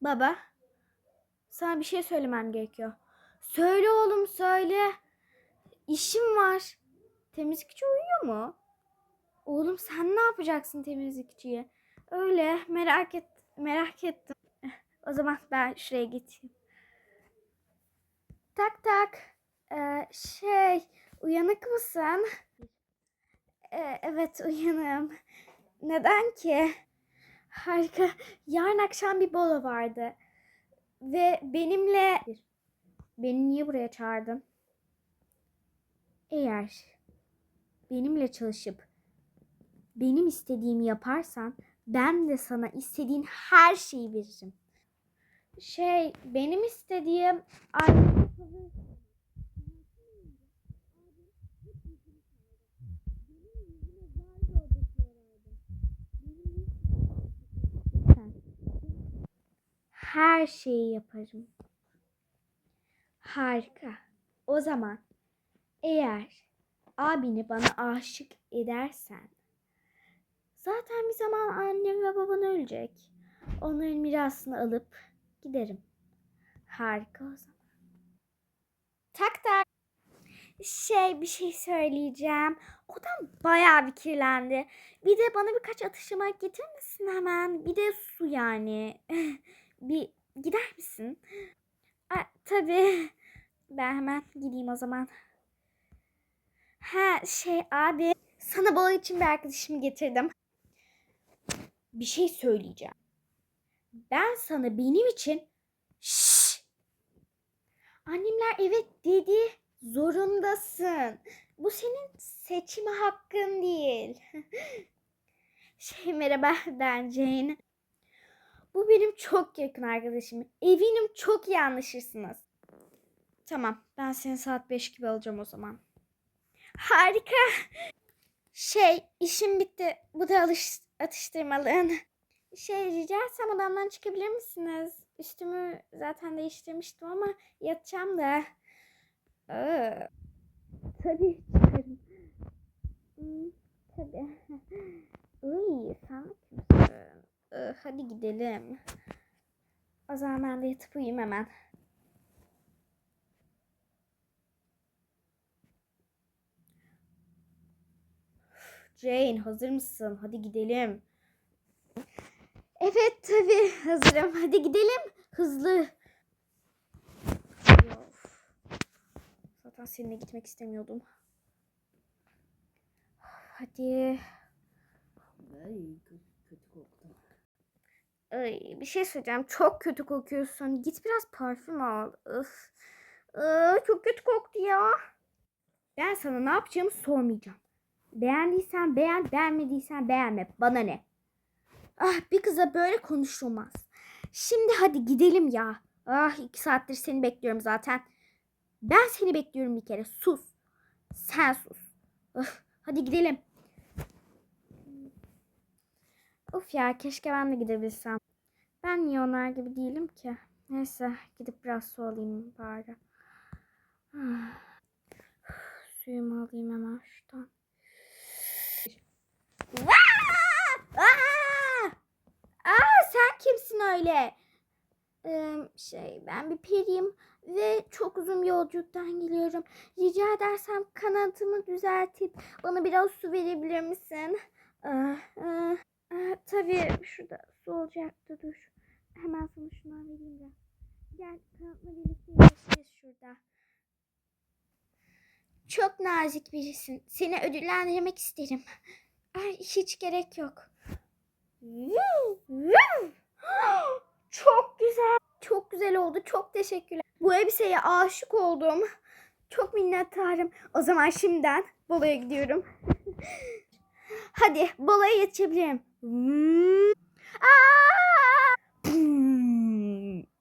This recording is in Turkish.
Baba, sana bir şey söylemem gerekiyor. Söyle oğlum söyle. İşim var. Temizlikçi uyuyor mu? Oğlum sen ne yapacaksın temizlikçiye? Öyle merak et merak ettim. O zaman ben şuraya geçeyim. Tak tak. Ee, şey uyanık mısın? Ee, evet uyanım. Neden ki? Harika. Yarın akşam bir bolo vardı. Ve benimle... Beni niye buraya çağırdın? Eğer benimle çalışıp benim istediğimi yaparsan ben de sana istediğin her şeyi veririm. Şey, benim istediğim... Her şeyi yaparım. Harika. O zaman eğer abini bana aşık edersen zaten bir zaman annem ve baban ölecek. Onların mirasını alıp giderim. Harika o zaman. Tak tak. Şey bir şey söyleyeceğim. Odam bayağı bir kirlendi. Bir de bana birkaç atıştırmalık getirir misin hemen? Bir de su yani. bir gider misin? Aa, tabii. Ben hemen gideyim o zaman. Ha şey abi sana balo için bir arkadaşımı getirdim. Bir şey söyleyeceğim. Ben sana benim için Şşş! Annemler evet dedi. Zorundasın. Bu senin seçme hakkın değil. şey merhaba ben Jane. Bu benim çok yakın arkadaşım. Eminim çok iyi anlaşırsınız. Tamam ben seni saat 5 gibi alacağım o zaman. Harika. Şey işim bitti. Bu da alış atıştırmalığın. Şey rica etsem odamdan çıkabilir misiniz? Üstümü zaten değiştirmiştim ama yatacağım da. Aa, tabii çıkarım. Hmm, tabii. Uy, sen kimsin? Aa, hadi gidelim. O zaman ben de yatıp uyuyayım hemen. Jane hazır mısın? Hadi gidelim. Evet tabii hazırım. Hadi gidelim. Hızlı. Of. Zaten seninle gitmek istemiyordum. Hadi. Ay kötü koktu. Bir şey söyleyeceğim. Çok kötü kokuyorsun. Git biraz parfüm al. Öf. Aa, çok kötü koktu ya. Ben sana ne yapacağımı sormayacağım. Beğendiysen beğen, beğenmediysen beğenme. Bana ne? Ah bir kıza böyle konuşulmaz. Şimdi hadi gidelim ya. Ah iki saattir seni bekliyorum zaten. Ben seni bekliyorum bir kere. Sus. Sen sus. Öf, hadi gidelim. Of ya keşke ben de gidebilsem. Ben onlar gibi değilim ki? Neyse gidip biraz su alayım bari. Suyumu alayım hemen şuradan. Aa! Aa! Sen kimsin öyle? Ee, şey ben bir periyim ve çok uzun bir yolculuktan geliyorum. Rica edersem kanatımı düzeltip bana biraz su verebilir misin? Aa, aa, aa, tabii şurada su olacaktı dur. Hemen sana şundan vereyim de. Gel kanatla birlikte iyileşiriz şurada. Çok nazik birisin. Seni ödüllendirmek isterim. Ay, hiç gerek yok. Çok güzel. Çok güzel oldu. Çok teşekkürler. Bu elbiseye aşık oldum. Çok minnettarım. O zaman şimdiden baloya gidiyorum. Hadi baloya yetişebilirim. Aa!